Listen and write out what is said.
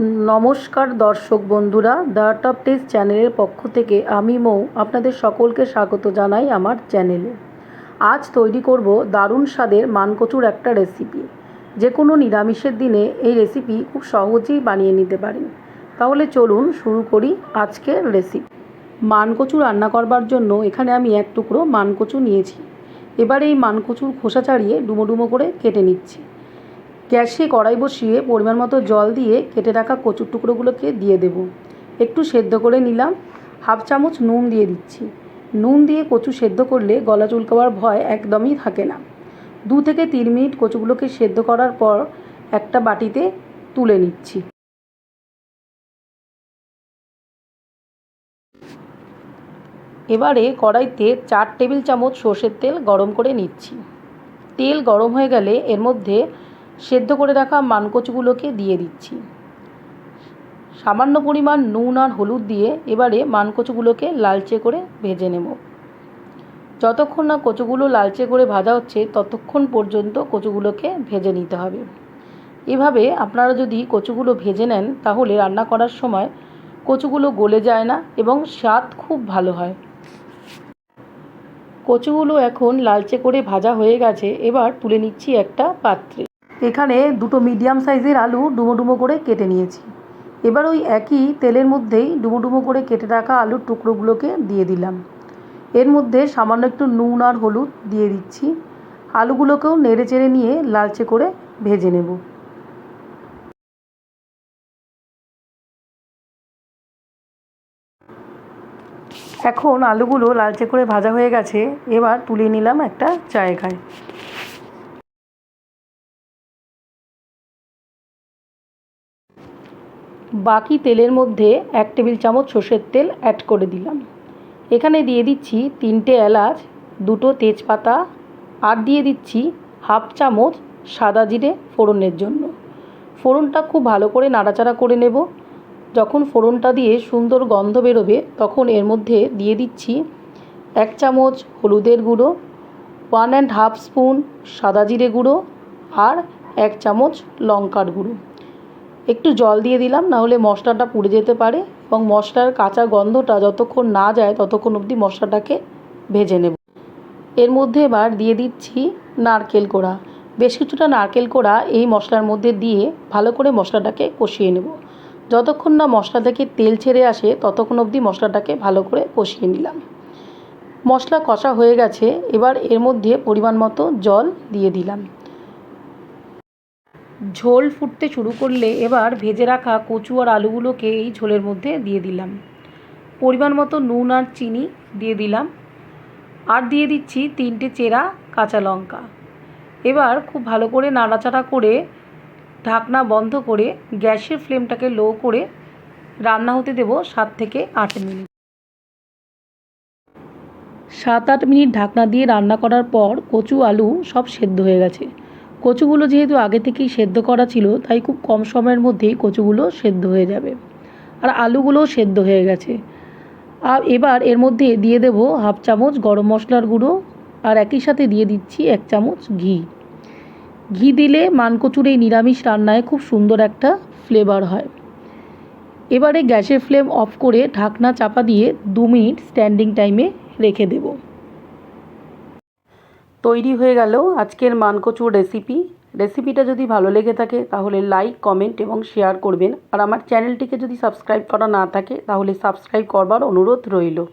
নমস্কার দর্শক বন্ধুরা দ্য টপ টেস্ট চ্যানেলের পক্ষ থেকে আমি মৌ আপনাদের সকলকে স্বাগত জানাই আমার চ্যানেলে আজ তৈরি করব দারুণ স্বাদের মানকচুর একটা রেসিপি যে কোনো নিরামিষের দিনে এই রেসিপি খুব সহজেই বানিয়ে নিতে পারেন। তাহলে চলুন শুরু করি আজকের রেসিপি মানকচু রান্না করবার জন্য এখানে আমি এক টুকরো মানকচু নিয়েছি। এবার এই মানকচুর খোসা ছাড়িয়ে ডুমো ডুমো করে কেটে নিচ্ছি। গ্যাসে কড়াই বসিয়ে পরিমাণ মতো জল দিয়ে কেটে রাখা কচুর টুকরোগুলোকে দিয়ে দেব। একটু সেদ্ধ করে নিলাম। হাফ চামচ নুন দিয়ে দিচ্ছি। নুন দিয়ে কচু সেদ্ধ করলে গলা চুলকাবার ভয় একদমই থাকে না। দু থেকে তিন মিনিট কচুগুলোকে সেদ্ধ করার পর একটা বাটিতে তুলে নিচ্ছি। এবারে কড়াইতে চার টেবিল চামচ সর্ষের তেল গরম করে নিচ্ছি। তেল গরম হয়ে গেলে এর মধ্যে সেদ্ধ করে রাখা মানকচুগুলোকে দিয়ে দিচ্ছি। সামান্য পরিমাণ নুন আর হলুদ দিয়ে এবারে মানকচুগুলোকে লালচে করে ভেজে নেব। যতক্ষণ না কচুগুলো লালচে করে ভাজা হচ্ছে, ততক্ষণ পর্যন্ত কচুগুলোকে ভেজে নিতে হবে। এভাবে আপনারা যদি কচুগুলো ভেজে নেন, তাহলে রান্না করার সময় কচুগুলো গলে যায় না এবং স্বাদ খুব ভালো হয়। কচুগুলো এখন লালচে করে ভাজা হয়ে গেছে, এবার তুলে নিচ্ছি একটা পাত্রে। এখানে দুটো মিডিয়াম সাইজের আলু ডুমো ডুমো করে কেটে নিয়েছি। এবার ওই একই তেলের মধ্যেই ডুমো ডুমো করে কেটে রাখা আলুর টুকরোগুলোকে দিয়ে দিলাম। এর মধ্যে সামান্য একটু নুন আর হলুদ দিয়ে দিচ্ছি। আলুগুলোকেও নেড়ে চেড়ে নিয়ে লালচে করে ভেজে নেব। এখন আলুগুলো লালচে করে ভাজা হয়ে গেছে, এবার তুলে নিলাম একটা জায়গায়। বাকি তেলের মধ্যে এক টেবিল চামচ সর্ষের তেল অ্যাড করে দিলাম। এখানে দিয়ে দিচ্ছি তিনটে এলাচ, দুটো তেজপাতা, আর দিয়ে দিচ্ছি হাফ চামচ সাদা জিরে ফোড়নের জন্য। ফোড়নটা খুব ভালো করে নাড়াচাড়া করে নেব। যখন ফোড়নটা দিয়ে সুন্দর গন্ধ বেরোবে, তখন এর মধ্যে দিয়ে দিচ্ছি এক চামচ হলুদের গুঁড়ো ওয়ান অ্যান্ড হাফ স্পুন সাদা জিরে গুঁড়ো, আর এক চামচ লঙ্কার গুঁড়ো। একটু জল দিয়ে দিলাম, নাহলে মশলাটা পুড়ে যেতে পারে এবং মশলার কাঁচা গন্ধটা যতক্ষণ না যায় ততক্ষণ অবধি মশলাটাকে ভেজে নেব। এর মধ্যে এবার দিয়ে দিচ্ছি নারকেল কোড়া। বেশ কিছুটা নারকেল কোড়া এই মশলার মধ্যে দিয়ে ভালো করে মশলাটাকে কষিয়ে নেব। যতক্ষণ না মশলা থেকে তেল ছেড়ে আসে ততক্ষণ অবধি মশলাটাকে ভালো করে কষিয়ে নিলাম। মশলা কষা হয়ে গেছে, এবার এর মধ্যে পরিমাণ মতো জল দিয়ে দিলাম। ঝোল ফুটতে শুরু করলে এবার ভেজে রাখা কচু আর আলুগুলোকে এই ঝোলের মধ্যে দিয়ে দিলাম। পরিমাণ মতো নুন আর চিনি দিয়ে দিলাম। আর দিয়ে দিচ্ছি তিনটে চেরা কাঁচা লঙ্কা। এবার খুব ভালো করে নাড়াচাড়া করে ঢাকনা বন্ধ করে গ্যাসের ফ্লেমটাকে লো করে রান্না হতে দেব সাত থেকে আট মিনিট। সাত আট মিনিট ঢাকনা দিয়ে রান্না করার পর কচু, আলু সব সেদ্ধ হয়ে গেছে। কচুগুলো যেহেতু আগে থেকেই সেদ্ধ করা ছিল, তাই খুব কম সময়ের মধ্যেই কচুগুলো সেদ্ধ হয়ে যাবে। আর আলুগুলোও সেদ্ধ হয়ে গেছে। আর এবার এর মধ্যে দিয়ে দেব হাফ চামচ গরম মশলার গুঁড়ো, আর একই সাথে দিয়ে দিচ্ছি এক চামচ ঘি। ঘি দিলে মানকচুর এই নিরামিষ রান্নায় খুব সুন্দর একটা ফ্লেভার হয়। এবারে গ্যাসের ফ্লেম অফ করে ঢাকনা চাপা দিয়ে দু মিনিট স্ট্যান্ডিং টাইমে রেখে দেব। তৈরি হয়ে গেল আজকের মানকচুর রেসিপি রেসিপিটা যদি ভালো লেগে থাকে, তাহলে লাইক কমেন্ট এবং শেয়ার করবেন। আর আমার চ্যানেলটিকে যদি সাবস্ক্রাইব করা না থাকে, তাহলে সাবস্ক্রাইব করবার অনুরোধ রইল।